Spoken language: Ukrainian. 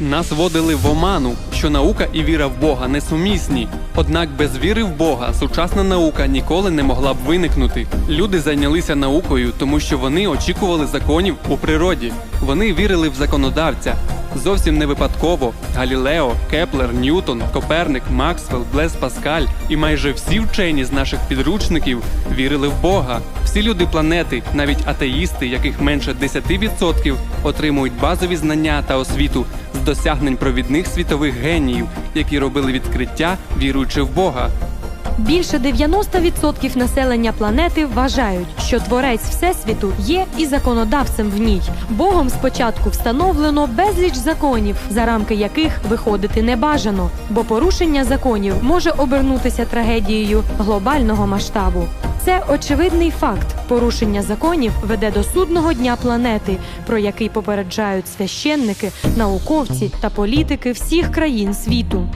Нас водили в оману, що наука і віра в Бога несумісні. Однак без віри в Бога сучасна наука ніколи не могла б виникнути. Люди зайнялися наукою, тому що вони очікували законів у природі. Вони вірили в законодавця. Зовсім не випадково Галілео, Кеплер, Ньютон, Коперник, Максвелл, Блес Паскаль і майже всі вчені з наших підручників вірили в Бога. Всі люди планети, навіть атеїсти, яких менше 10%, отримують базові знання та освіту з досягнень провідних світових геніїв, які робили відкриття, віруючи в Бога. Більше 90% населення планети вважають, що творець всесвіту є і законодавцем в ній. Богом спочатку встановлено безліч законів, за рамки яких виходити не бажано, бо порушення законів може обернутися трагедією глобального масштабу. Це очевидний факт. Порушення законів веде до судного дня планети, про який попереджають священники, науковці та політики всіх країн світу.